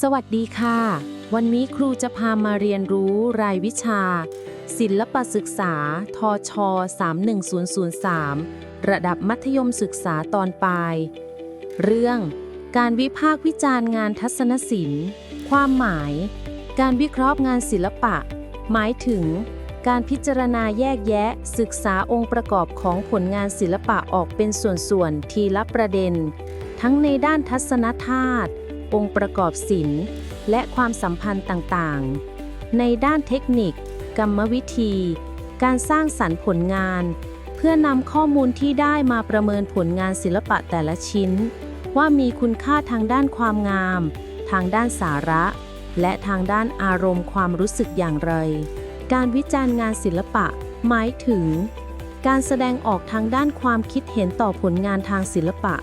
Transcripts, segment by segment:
สวัสดีค่ะ วันนี้ครูจะพามาเรียนรู้รายวิชา ศิลปศึกษา ทช 31003 ระดับมัธยมศึกษาตอนปลาย เรื่อง การวิพากษ์วิจารณ์งานทัศนศิลป์ ความหมาย การวิเคราะห์งานศิลปะ หมายถึง การพิจารณาแยกแยะ ศึกษาองค์ประกอบของผลงานศิลปะออกเป็นส่วนๆทีละประเด็น ทั้งในด้านทัศนธาตุ องค์ประกอบศิลป์ และความสัมพันธ์ต่างๆ ในด้านเทคนิค กรรมวิธี การสร้างสรรค์ผลงาน เพื่อนำข้อมูลที่ได้มาประเมินผลงานศิลปะแต่ละชิ้น ว่ามีคุณค่าทางด้านความงาม ทางด้านสาระ และทางด้านอารมณ์ความรู้สึกอย่างไร การวิจารณ์งานศิลปะ หมายถึง การแสดงออกทางด้านความคิดเห็นต่อผลงานทางศิลปะ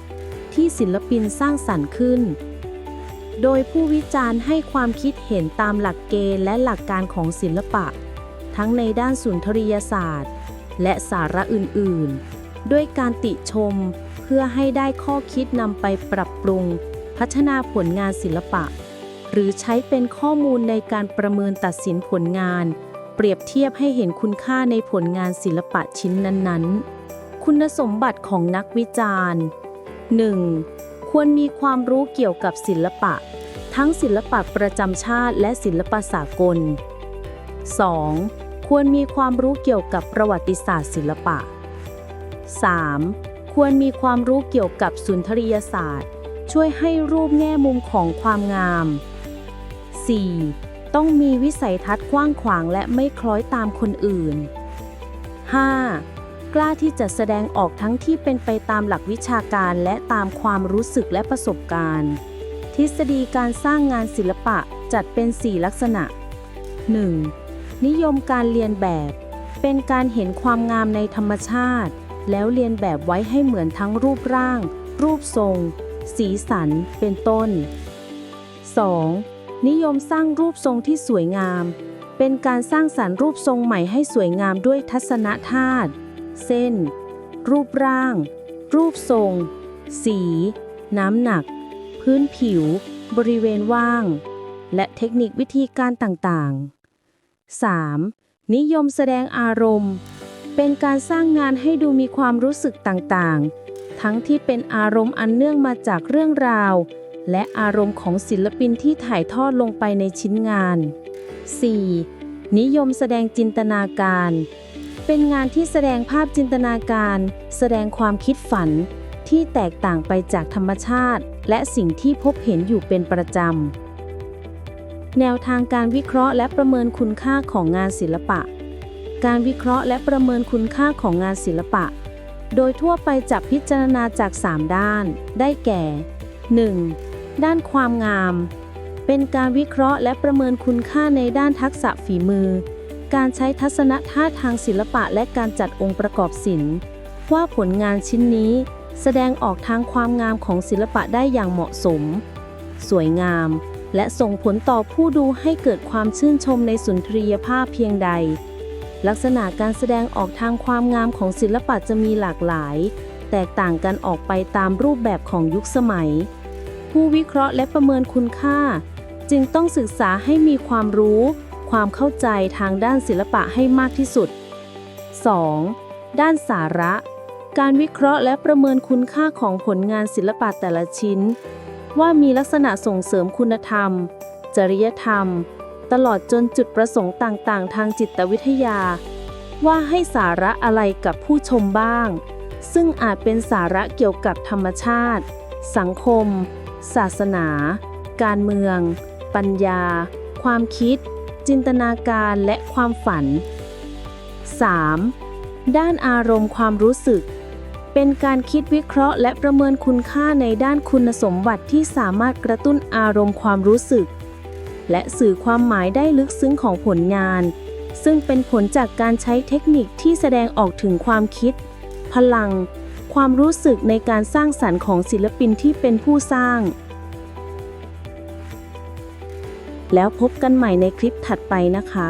ที่ศิลปินสร้างสรรค์ขึ้น โดยผู้วิจารณ์ให้ความคิดเห็นตามหลักเกณฑ์และหลักการของศิลปะ ทั้งในด้านสุนทรียศาสตร์ และสาระอื่นๆ ด้วยการติชมเพื่อให้ได้ข้อคิดนำไปปรับปรุง พัฒนาผลงานศิลปะ หรือใช้เป็นข้อมูลในการประเมินตัดสินผลงาน เปรียบเทียบให้เห็นคุณค่าในผลงานศิลปะชิ้นนั้นๆ คุณสมบัติของนักวิจารณ์ 1. ควรมีความรู้เกี่ยวกับศิลปะ ทั้งศิลปะประจำชาติและศิลปะสากล 2. ควรมีความรู้เกี่ยวกับประวัติศาสตร์ศิลปะ 3. ควรมีความรู้เกี่ยวกับสุนทรียศาสตร์ ช่วยให้รูปแง่มุมของความงาม 4. ต้องมีวิสัยทัศน์กว้างขวางและไม่คล้อยตามคนอื่น 5. กล้าที่จะแสดงออกทั้งที่เป็นไปตามหลักวิชาการและตามความรู้สึกและประสบการณ์ ทฤษฎีการสร้างงานศิลปะจัดเป็น 4 ลักษณะ 1. นิยมการเรียนแบบ เป็นการเห็นความงามในธรรมชาติ แล้วเรียนแบบไว้ให้เหมือนทั้งรูปร่าง รูปทรง สีสัน เป็นต้น 2. นิยมสร้างรูปทรงที่สวยงาม เป็นการสร้างสรรค์รูปทรงใหม่ให้สวยงามด้วยทัศนธาตุ เส้น รูปร่าง รูปทรง สี น้ำหนัก พื้นผิว บริเวณว่าง และเทคนิควิธีการต่างๆ 3. นิยมแสดงอารมณ์ เป็นการสร้างงานให้ดูมีความรู้สึกต่างๆ ทั้งที่เป็นอารมณ์อันเนื่องมาจากเรื่องราว และอารมณ์ของศิลปินที่ถ่ายทอดลงไปในชิ้นงาน 4. นิยมแสดงจินตนาการ เป็นงานที่แสดงภาพจินตนาการ แสดงความคิดฝัน ที่แตกต่างไปจากธรรมชาติ และสิ่งที่พบเห็นอยู่เป็นประจำ แนวทางการวิเคราะห์และประเมินคุณค่าของงานศิลปะ การวิเคราะห์และประเมินคุณค่าของงานศิลปะ โดยทั่วไปจะพิจารณาจาก 3 ด้าน ได้แก่ 1. ด้านความงาม เป็นการวิเคราะห์และประเมินคุณค่าในด้านทักษะฝีมือ การใช้ทัศนท่าทางศิลปะและการจัดองค์ประกอบศิลป์ ว่าผลงานชิ้นนี้ แสดงออกทางความงามของศิลปะได้อย่างเหมาะสม สวยงาม และส่งผลต่อผู้ดูให้เกิดความชื่นชมในสุนทรียภาพเพียงใด ลักษณะการแสดงออกทางความงามของศิลปะจะมีหลากหลาย แตกต่างกันออกไปตามรูปแบบของยุคสมัย ผู้วิเคราะห์และประเมินคุณค่า จึงต้องศึกษาให้มีความรู้ ความเข้าใจทางด้านศิลปะให้มากที่สุด 2. ด้านสาระ การวิเคราะห์และประเมินคุณค่าของผลงานศิลปะแต่ละชิ้น ว่ามีลักษณะส่งเสริมคุณธรรม จริยธรรม ตลอดจนจุดประสงค์ต่างๆ ทางจิตวิทยา ว่าให้สาระอะไรกับผู้ชมบ้าง ซึ่งอาจเป็นสาระเกี่ยวกับธรรมชาติ สังคม ศาสนา การเมือง ปัญญา ความคิด จินตนาการและความฝัน 3. ด้านอารมณ์ความรู้สึก เป็นการคิดวิเคราะห์และประเมินคุณค่าในด้านคุณสมบัติที่สามารถกระตุ้นอารมณ์ความรู้สึก และสื่อความหมายได้ลึกซึ้งของผลงาน ซึ่งเป็นผลจากการใช้เทคนิคที่แสดงออกถึงความคิด พลัง ความรู้สึกในการสร้างสรรค์ของศิลปินที่เป็นผู้สร้าง แล้วพบกันใหม่ในคลิปถัดไปนะคะ